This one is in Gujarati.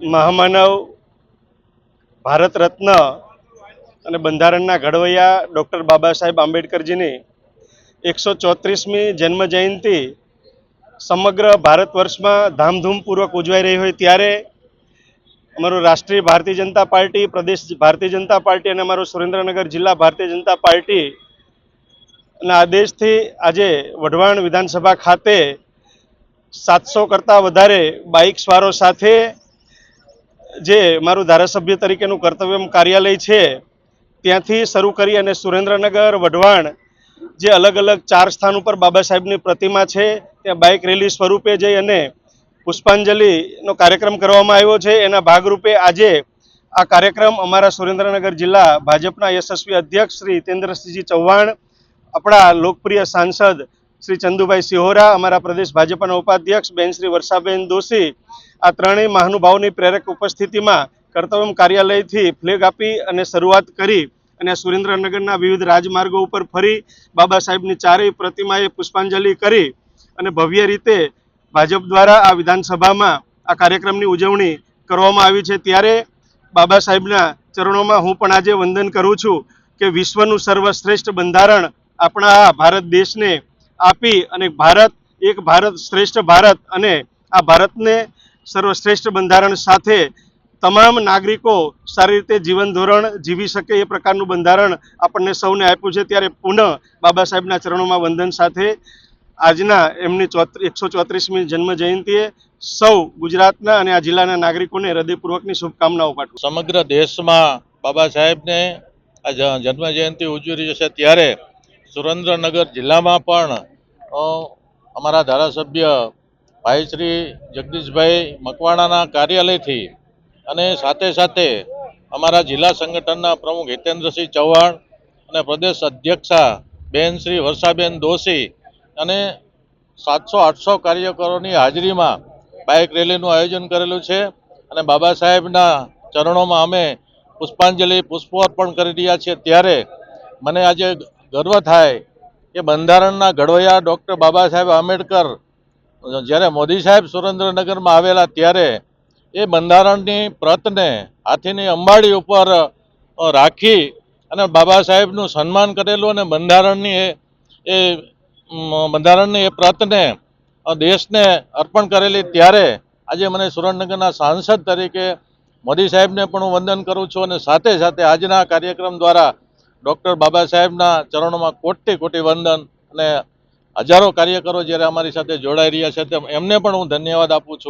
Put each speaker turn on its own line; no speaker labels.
મહામાનવ, ભારત રત્ન અને બંધારણના ઘડવૈયા ડૉક્ટર બાબા સાહેબ આંબેડકરજીની એકસો ચોત્રીસમી જન્મ જયંતિ સમગ્ર ભારત વર્ષમાં ધામધૂમપૂર્વક ઉજવાઈ રહી હોય ત્યારે અમારું રાષ્ટ્રીય ભારતીય જનતા પાર્ટી, પ્રદેશ ભારતીય જનતા પાર્ટી અને અમારું સુરેન્દ્રનગર જિલ્લા ભારતીય જનતા પાર્ટી ના આદેશથી આજે વઢવાણ વિધાનસભા ખાતે સાતસો કરતાં વધારે બાઇક સવારો સાથે જે મારું ધારાસભ્ય તરીકેનું કર્તવ્ય કાર્યાલય છે, ત્યાંથી શરૂ કરી અને સુરેન્દ્રનગર, વઢવાણ જે અલગ અલગ ચાર સ્થાન ઉપર બાબા સાહેબની પ્રતિમા છે, ત્યાં બાઇક રેલી સ્વરૂપે જઈ અને પુષ્પાંજલિનો કાર્યક્રમ કરવામાં આવ્યો છે. એના ભાગરૂપે આજે આ કાર્યક્રમ અમારા સુરેન્દ્રનગર જિલ્લા ભાજપના યશસ્વી અધ્યક્ષ શ્રી હિતેન્દ્રસિંહજી ચૌહાણ, આપણા લોકપ્રિય સાંસદ શ્રી ચંદુભાઈ સિહોરા, અમારા પ્રદેશ ભાજપના ઉપાધ્યક્ષ, બેન શ્રી વર્ષાબેન દોશી, આ ત્રણેય મહાનુભાવોની પ્રેરક ઉપસ્થિતિમાં કર્તવ્યમ કાર્યાલયથી ફ્લેગ આપી અને શરૂઆત કરી અને સુરેન્દ્રનગરના વિવિધ રાજમાર્ગો ઉપર ફરી બાબા સાહેબની ચારેય પ્રતિમાએ પુષ્પાંજલિ કરી અને ભવ્ય રીતે ભાજપ દ્વારા આ વિધાનસભામાં આ કાર્યક્રમની ઉજવણી કરવામાં આવી છે. ત્યારે બાબા સાહેબના ચરણોમાં હું પણ આજે વંદન કરું છું કે વિશ્વનું સર્વશ્રેષ્ઠ બંધારણ આપણા આ ભારત દેશને આપી અને ભારત, એક ભારત શ્રેષ્ઠ ભારત અને આ ભારતને સર્વશ્રેષ્ઠ બંધારણ સાથે તમામ નાગરિકો સારી રીતે જીવન ધોરણ જીવી શકે એ પ્રકારનું બંધારણ આપણને સૌને આપ્યું છે. ત્યારે પુનઃ બાબા સાહેબના ચરણોમાં વંદન સાથે આજના એમની ચોત્રી, એકસો ચોત્રીસમી જન્મ જયંતિએ સૌ ગુજરાતના અને આ જિલ્લાના નાગરિકોને હૃદયપૂર્વકની શુભકામનાઓ પાઠવું.
સમગ્ર દેશમાં બાબા સાહેબને આ જન્મ જયંતિ ઉજવી રહી છે. ત્યારે સુરેન્દ્રનગર જિલ્લામાં પણ અમારા ધારાસભ્ય ભાઈ શ્રી જગદીશભાઈ મકવાણાના કાર્યાલયથી અને સાથે સાથે અમારા જિલ્લા સંગઠનના પ્રમુખ હિતેન્દ્રસિંહ ચૌહાણ અને પ્રદેશ અધ્યક્ષા બેન શ્રી વર્ષાબેન દોશી અને સાતસો આઠસો કાર્યકરોની હાજરીમાં બાઇક રેલીનું આયોજન કરેલું છે અને બાબા સાહેબના ચરણોમાં અમે પુષ્પાંજલિ પુષ્પો અર્પણ કરી રહ્યા છીએ. ત્યારે મને આજે ગર્વ થાય કે બંધારણના ઘડવૈયા ડૉક્ટર બાબા સાહેબ આંબેડકર જ્યારે મોદી સાહેબ સુરેન્દ્રનગરમાં આવેલા ત્યારે એ બંધારણની પ્રતને હાથીની અંબાડી ઉપર રાખી અને બાબા સાહેબનું સન્માન કરેલું અને બંધારણની એ બંધારણની એ પ્રતને દેશને અર્પણ કરેલી ત્યારે આજે મને સુરેન્દ્રનગરના સાંસદ તરીકે મોદી સાહેબને પણ હું વંદન કરું છું અને સાથે સાથે આજના કાર્યક્રમ દ્વારા ડૉક્ટર બાબા સાહેબના ચરણોમાં કોટી કોટી વંદન અને હજારો કાર્યકરો જ્યારે અમારી સાથે જોડાઈ રહ્યા છે એમને પણ હું ધન્યવાદ આપું છું.